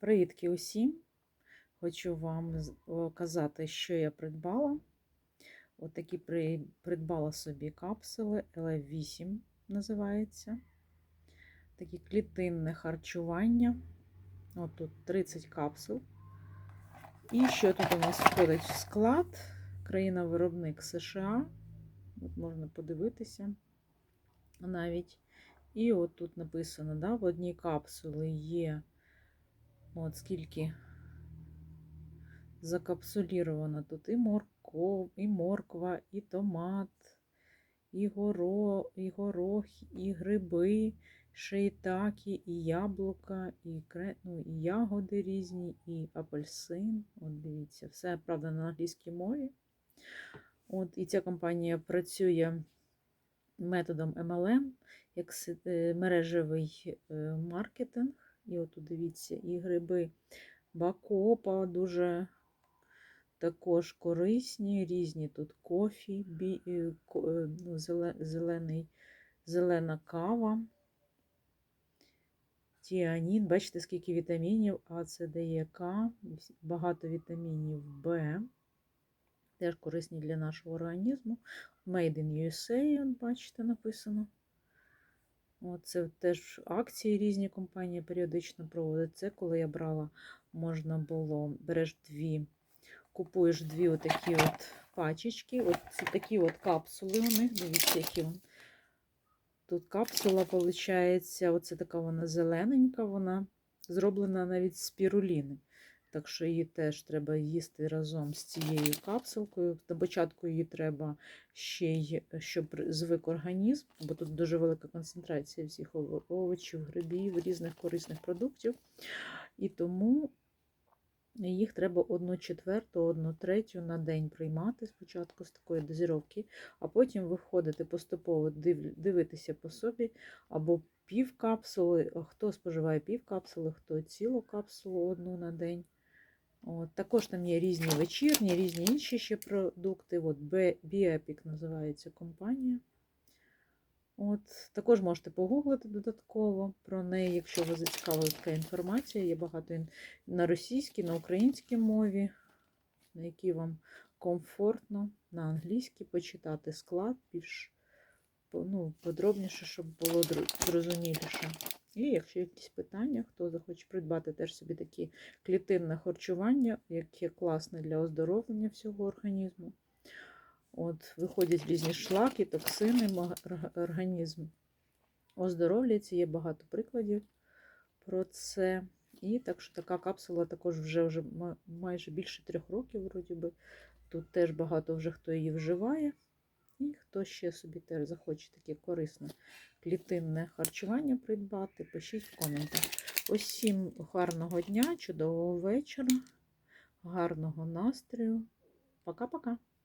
Привітки усім! Хочу вам показати, що я придбала. От такі придбала собі капсули L8 називається. Такі клітинне харчування. От тут 30 капсул. І що тут у нас входить в склад? Країна-виробник США. От можна подивитися навіть. І от тут написано, да, в одній капсулі є От скільки закапсуліровано тут і морков, і морква, і томат, і, горо, і горох, і гриби, шейтаки, і яблука, і, ну, і ягоди різні, і апельсин. От дивіться, все правда на англійській мові. От, і ця компанія працює методом MLM, як е, мережевий е, маркетинг. І от дивіться, і гриби бакопа дуже також корисні, різні тут кофі, бі, е, е, ну, зелений, зелена кава, тіанін. Бачите, скільки вітамінів, А, С, Д, Е, К, багато вітамінів Б. Теж корисні для нашого організму. Made in USA, бачите, написано. Це теж акції різні компанії періодично проводять. Це коли я брала, можна було, береш дві, купуєш дві отакі от пачечки. От ці такі от капсули у них, дивіться, які. Тут капсула, виходить, оце така вона зелененька, вона зроблена навіть з спіруліни. Так що її теж треба їсти разом з цією капсулкою. На початку її треба ще й, щоб звик організм, бо тут дуже велика концентрація всіх овочів, грибів, різних корисних продуктів. І тому їх треба одну четверту, одну третю на день приймати спочатку з такої дозіровки, а потім виходити поступово див- дивитися по собі або пів капсули, хто споживає пів капсули, хто цілу капсулу одну на день. От, також там є різні вечірні, різні інші ще продукти. От Біапік називається компанія. От, також можете погуглити додатково про неї, якщо вас зацікавила така інформація. Є багато на російській, на українській мові, на якій вам комфортно, на англійській почитати склад більш ну, подробніше, щоб було зрозуміліше. І якщо якісь питання, хто захоче придбати теж собі такі клітинне харчування, яке класне для оздоровлення всього організму. От, виходять різні шлаки, токсини, організм оздоровлюється, є багато прикладів про це. І так що така капсула також вже, вже майже більше трьох років, вроді би. Тут теж багато вже хто її вживає. І хто ще собі теж захоче таке корисне клітинне харчування придбати, пишіть в коментах. Усім гарного дня, чудового вечора, гарного настрою. Пока-пока!